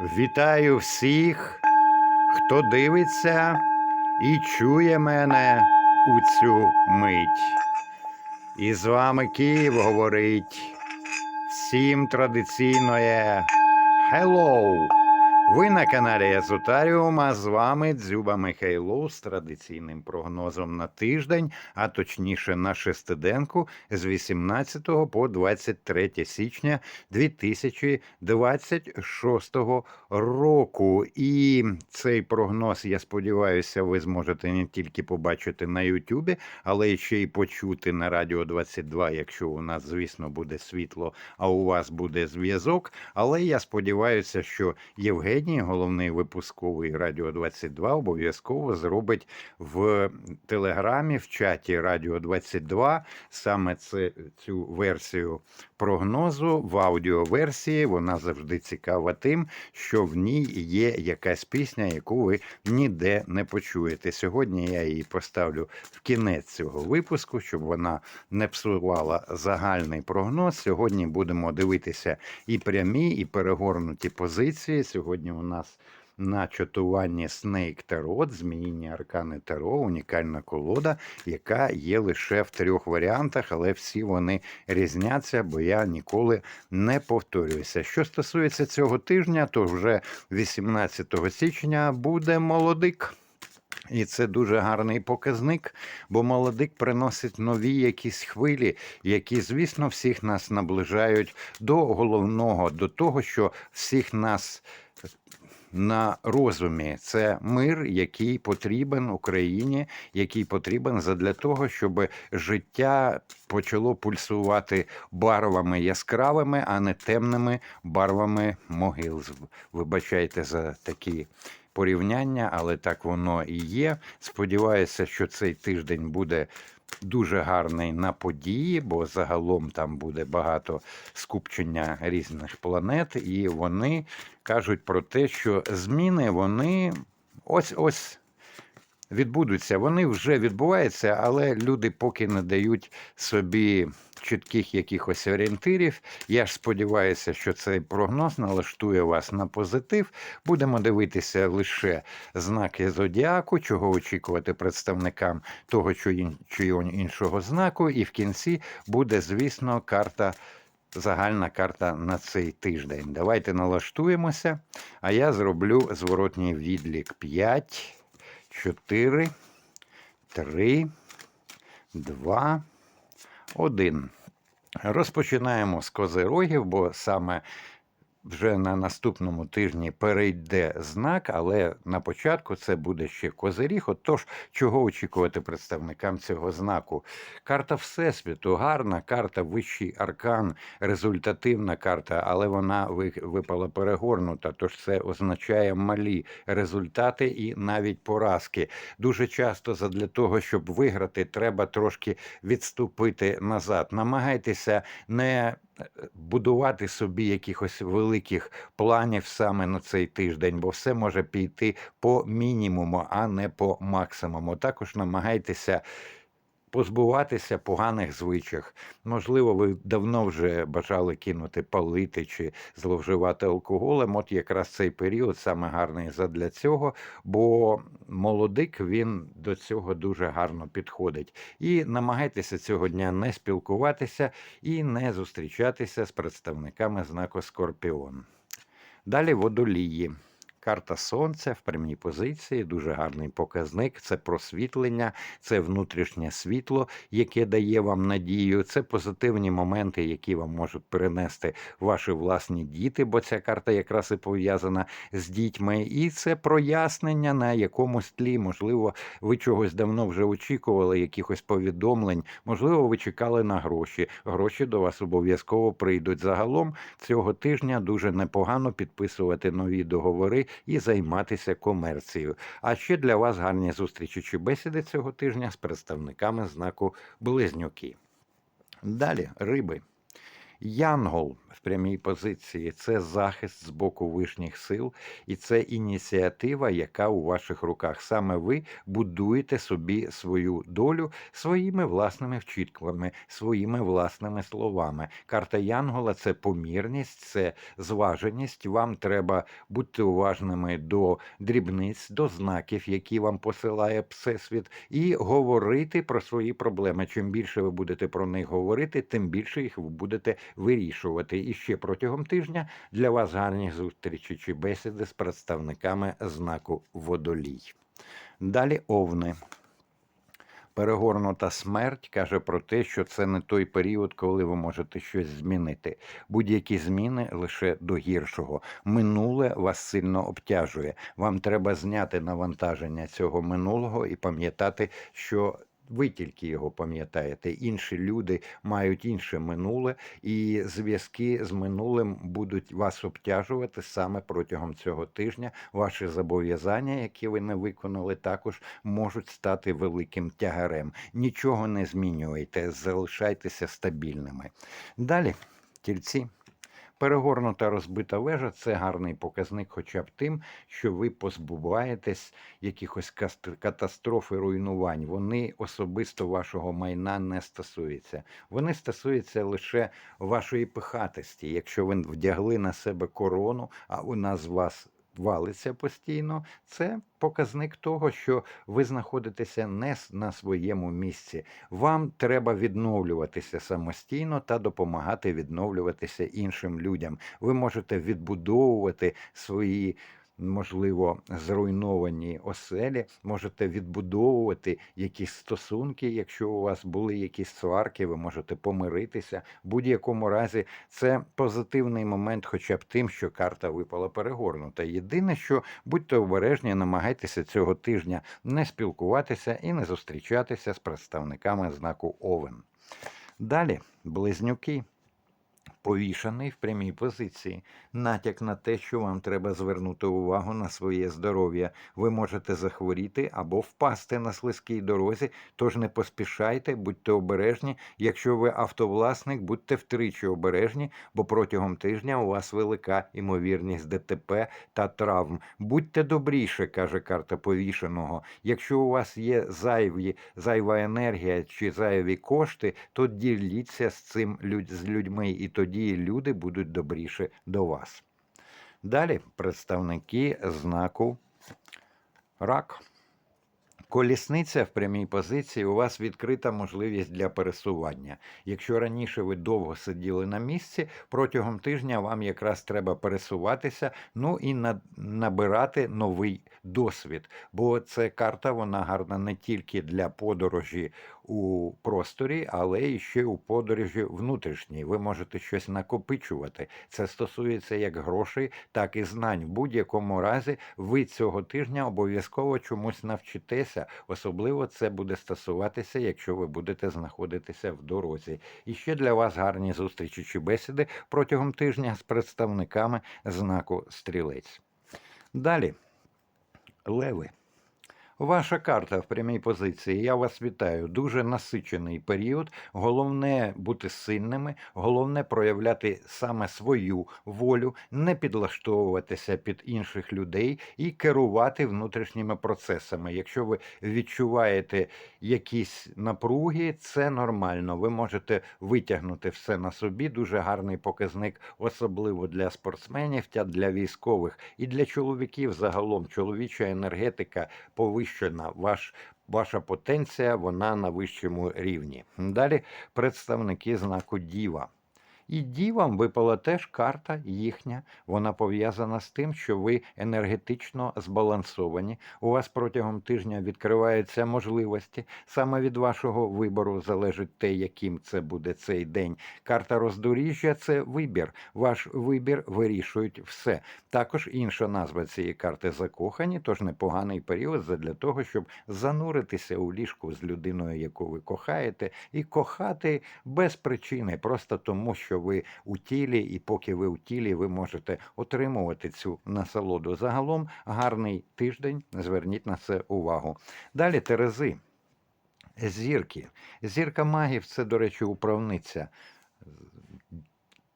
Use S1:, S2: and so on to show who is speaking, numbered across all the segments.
S1: Вітаю всіх, хто дивиться і чує мене у цю мить. І з вами Київ говорить всім традиційно Hello! Ви на каналі Езотаріум, а з вами Дзюба Михайло з традиційним прогнозом на тиждень, а точніше на шестиденку з 18 по 23 січня 2026 року. І цей прогноз, я сподіваюся, ви зможете не тільки побачити на Ютубі, але ще й почути на Радіо 22, якщо у нас, звісно, буде світло, а у вас буде зв'язок. Але я сподіваюся, що Євгеній, головний випусковий Радіо 22, обов'язково зробить в телеграмі, в чаті Радіо 22 саме це, цю версію прогнозу в аудіоверсії. Вона завжди цікава тим, що в ній є якась пісня, яку ви ніде не почуєте. Сьогодні я її поставлю в кінець цього випуску, щоб вона не псувала загальний прогноз. Сьогодні будемо дивитися і прямі, і перегорнуті позиції. Сьогодні у нас на чатуванні Snake Tarot, зміїні аркани Таро, унікальна колода, яка є лише в трьох варіантах, але всі вони різняться, бо я ніколи не повторююся. Що стосується цього тижня, то вже 18 січня буде молодик. І це дуже гарний показник, бо молодик приносить нові якісь хвилі, які, звісно, всіх нас наближають до головного, до того, що всіх нас на розумі. Це мир, який потрібен Україні, який потрібен задля того, щоб життя почало пульсувати барвами яскравими, а не темними барвами могил. Вибачайте за такі. Порівняння, але так воно і є. Сподіваюся, що цей тиждень буде дуже гарний на події, бо загалом там буде багато скупчення різних планет, і вони кажуть про те, що зміни вони ось ось. Відбудуться, вони вже відбуваються, але люди поки не дають собі чітких якихось орієнтирів. Я ж сподіваюся, що цей прогноз налаштує вас на позитив. Будемо дивитися лише знаки зодіаку, чого очікувати представникам того чи іншого знаку. І в кінці буде, звісно, карта. Загальна карта на цей тиждень. Давайте налаштуємося, а я зроблю зворотній відлік 5, 4, 3, 2, 1. Розпочинаємо з козирогів, бо саме вже на наступному тижні перейде знак, але на початку це буде ще козиріг. Отож, чого очікувати представникам цього знаку? Карта Всесвіту, гарна карта, вищий аркан, результативна карта, але вона випала перегорнута. Тож це означає малі результати і навіть поразки. Дуже часто задля того, щоб виграти, треба трошки відступити назад. Намагайтеся не будувати собі якихось великих планів саме на цей тиждень, бо все може піти по мінімуму, а не по максимуму. Також намагайтеся позбуватися поганих звичок. Можливо, ви давно вже бажали кинути палити чи зловживати алкоголем. От якраз цей період саме гарний задля цього, бо молодик він до цього дуже гарно підходить. І намагайтеся цього дня не спілкуватися і не зустрічатися з представниками знаку Скорпіон. Далі водолії. Карта Сонця в прямій позиції, дуже гарний показник. Це просвітлення, це внутрішнє світло, яке дає вам надію. Це позитивні моменти, які вам можуть перенести ваші власні діти, бо ця карта якраз і пов'язана з дітьми. І це прояснення на якомусь тлі. Можливо, ви чогось давно вже очікували, якихось повідомлень. Можливо, ви чекали на гроші. Гроші до вас обов'язково прийдуть. Загалом цього тижня дуже непогано підписувати нові договори і займатися комерцією. А ще для вас гарні зустрічі чи бесіди цього тижня з представниками знаку Близнюки. Далі риби. Янгол, в прямій позиції це захист з боку вишніх сил, і це ініціатива, яка у ваших руках. Саме ви будуєте собі свою долю своїми власними вчитками, своїми власними словами. Карта Янгола це помірність, це зваженість. Вам треба бути уважними до дрібниць, до знаків, які вам посилає Всесвіт, і говорити про свої проблеми. Чим більше ви будете про них говорити, тим більше їх ви будете вирішувати. І ще протягом тижня для вас гарні зустрічі чи бесіди з представниками знаку водолій. Далі овни. Перегорнута смерть каже про те, що це не той період, коли ви можете щось змінити. Будь-які зміни лише до гіршого. Минуле вас сильно обтяжує. Вам треба зняти навантаження цього минулого і пам'ятати, що. Ви тільки його пам'ятаєте. Інші люди мають інше минуле, і зв'язки з минулим будуть вас обтяжувати саме протягом цього тижня. Ваші зобов'язання, які ви не виконали, також можуть стати великим тягарем. Нічого не змінюйте, залишайтеся стабільними. Далі, тільці. Перегорнута розбита вежа це гарний показник, хоча б тим, що ви позбуваєтесь якихось катастроф і руйнувань. Вони особисто вашого майна не стосуються. Вони стосуються лише вашої пихатості. Якщо ви вдягли на себе корону, а вона з вас валиться постійно, це показник того, що ви знаходитеся не на своєму місці. Вам треба відновлюватися самостійно та допомагати відновлюватися іншим людям. Ви можете відбудовувати свої. Можливо, зруйновані оселі, можете відбудовувати якісь стосунки. Якщо у вас були якісь сварки, ви можете помиритися. В будь-якому разі це позитивний момент, хоча б тим, що карта випала перегорнута. Єдине, що будьте обережні, намагайтеся цього тижня не спілкуватися і не зустрічатися з представниками знаку Овен. Далі близнюки. Повішаний в прямій позиції, натяк на те, що вам треба звернути увагу на своє здоров'я. Ви можете захворіти або впасти на слизькій дорозі, тож не поспішайте, будьте обережні. Якщо ви автовласник, будьте втричі обережні, бо протягом тижня у вас велика імовірність ДТП та травм. Будьте добріше, каже карта повішеного. Якщо у вас є зайві, зайва енергія чи зайві кошти, то діліться з цим з людьми, і тоді люди будуть добріше до вас. Далі представники знаку рак. Колісниця в прямій позиції у вас відкрита можливість для пересування. Якщо раніше ви довго сиділи на місці, протягом тижня вам якраз треба пересуватися, ну і набирати новий досвід. Бо це карта, вона гарна не тільки для подорожі у просторі, але і ще у подорожі внутрішній. Ви можете щось накопичувати. Це стосується як грошей, так і знань. В будь-якому разі ви цього тижня обов'язково чомусь навчитеся. Особливо це буде стосуватися, якщо ви будете знаходитися в дорозі. І ще для вас гарні зустрічі чи бесіди протягом тижня з представниками знаку стрілець. Далі, Ué. Ваша карта в прямій позиції. Я вас вітаю. Дуже насичений період. Головне бути сильними, головне проявляти саме свою волю, не підлаштовуватися під інших людей і керувати внутрішніми процесами. Якщо ви відчуваєте якісь напруги, це нормально. Ви можете витягнути все на собі. Дуже гарний показник, особливо для спортсменів та для військових і для чоловіків загалом. Чоловіча енергетика повищена. Ваш Ваша потенція вона на вищому рівні. Далі представники знаку Діва. І дівам випала теж карта їхня. Вона пов'язана з тим, що ви енергетично збалансовані. У вас протягом тижня відкриваються можливості. Саме від вашого вибору залежить те, яким це буде цей день. Карта роздоріжжя це вибір. Ваш вибір вирішують все. Також інша назва цієї карти закохані, тож непоганий період для того, щоб зануритися у ліжку з людиною, яку ви кохаєте, і кохати без причини, просто тому, що ви у тілі, і поки ви у тілі, ви можете отримувати цю насолоду. Загалом гарний тиждень. Зверніть на це увагу. Далі Терези. Зірки. Зірка магів це, до речі, управниця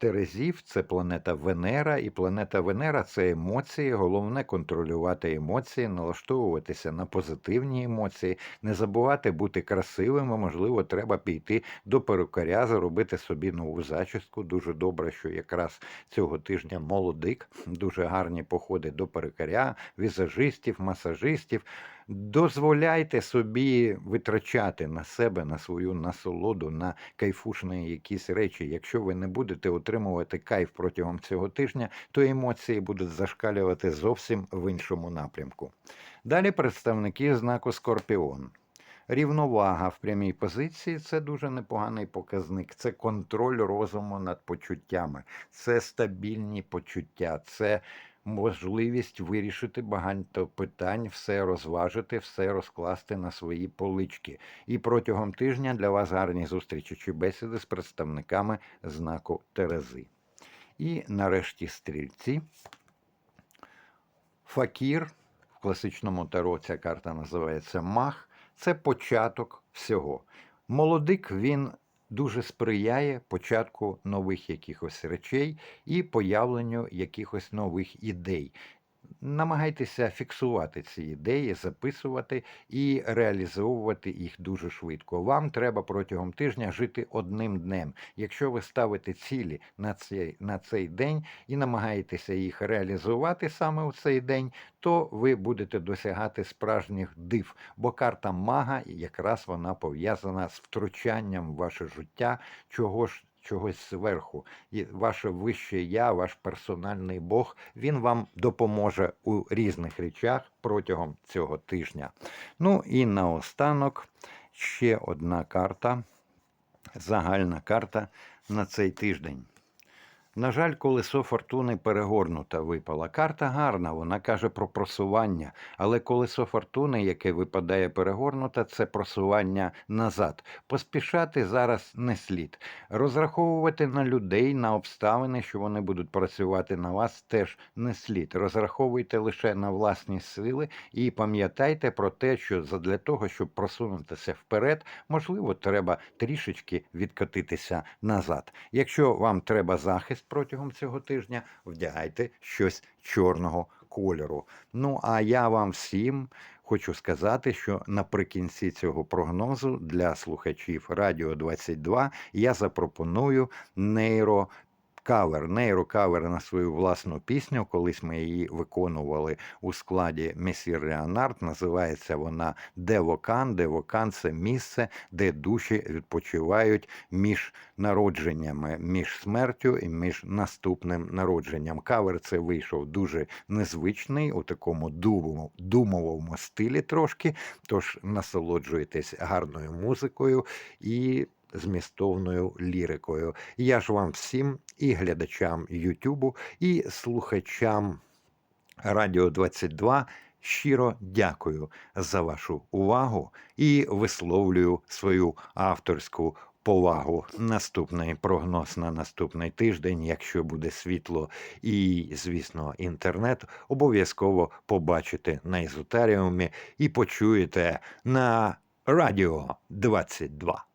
S1: Терезів це планета Венера, і планета Венера це емоції. Головне контролювати емоції, налаштовуватися на позитивні емоції, не забувати бути красивими. Можливо, треба піти до перукаря, заробити собі нову зачіску. Дуже добре, що якраз цього тижня молодик, дуже гарні походи до перукаря, візажистів, масажистів. Дозволяйте собі витрачати на себе, на свою насолоду, на кайфушні якісь речі. Якщо ви не будете отримувати кайф протягом цього тижня, то емоції будуть зашкалювати зовсім в іншому напрямку. Далі представники знаку Скорпіон. Рівновага в прямій позиції це дуже непоганий показник. Це контроль розуму над почуттями, це стабільні почуття, це можливість вирішити багато питань, все розважити, все розкласти на свої полички. І протягом тижня для вас гарні зустрічі чи бесіди з представниками знаку Терези. І нарешті стрільці. Факір в класичному таро ця карта називається Мах. Це початок всього. Молодик він дуже сприяє початку нових якихось речей і появленню якихось нових ідей. Намагайтеся фіксувати ці ідеї, записувати і реалізовувати їх дуже швидко. Вам треба протягом тижня жити одним днем. Якщо ви ставите цілі на цей, на цей день і намагаєтеся їх реалізувати саме у цей день, то ви будете досягати справжніх див. Бо карта мага якраз вона пов'язана з втручанням в ваше життя, чого ж чогось зверху. Ваше вище я, ваш персональний Бог, він вам допоможе у різних речах протягом цього тижня. Ну і наостанок ще одна карта, загальна карта на цей тиждень. На жаль, колесо фортуни перегорнута випала. Карта гарна, вона каже про просування, але колесо фортуни, яке випадає перегорнута, це просування назад. Поспішати зараз не слід. Розраховувати на людей, на обставини, що вони будуть працювати на вас, теж не слід. Розраховуйте лише на власні сили і пам'ятайте про те, що для того, щоб просунутися вперед, можливо, треба трішечки відкотитися назад. Якщо вам треба захист протягом цього тижня, вдягайте щось чорного кольору. Ну а я вам всім. Хочу сказати, що наприкінці цього прогнозу для слухачів Радіо 22 я запропоную нейро кавер, нейрокавер на свою власну пісню. Колись ми її виконували у складі Месір Леонард. Називається вона Девокан. Девокан це місце, де душі відпочивають між народженнями, між смертю і між наступним народженням. Кавер це вийшов дуже незвичний у такому думовому стилі трошки. Тож насолоджуйтесь гарною музикою і змістовною лірикою. Я ж вам всім і глядачам Ютубу, і слухачам Радіо 22 щиро дякую за вашу увагу і висловлюю свою авторську. Повагу наступний прогноз на наступний тиждень. Якщо буде світло і, звісно, інтернет, обов'язково побачите на ізотаріумі і почуєте на радіо 22.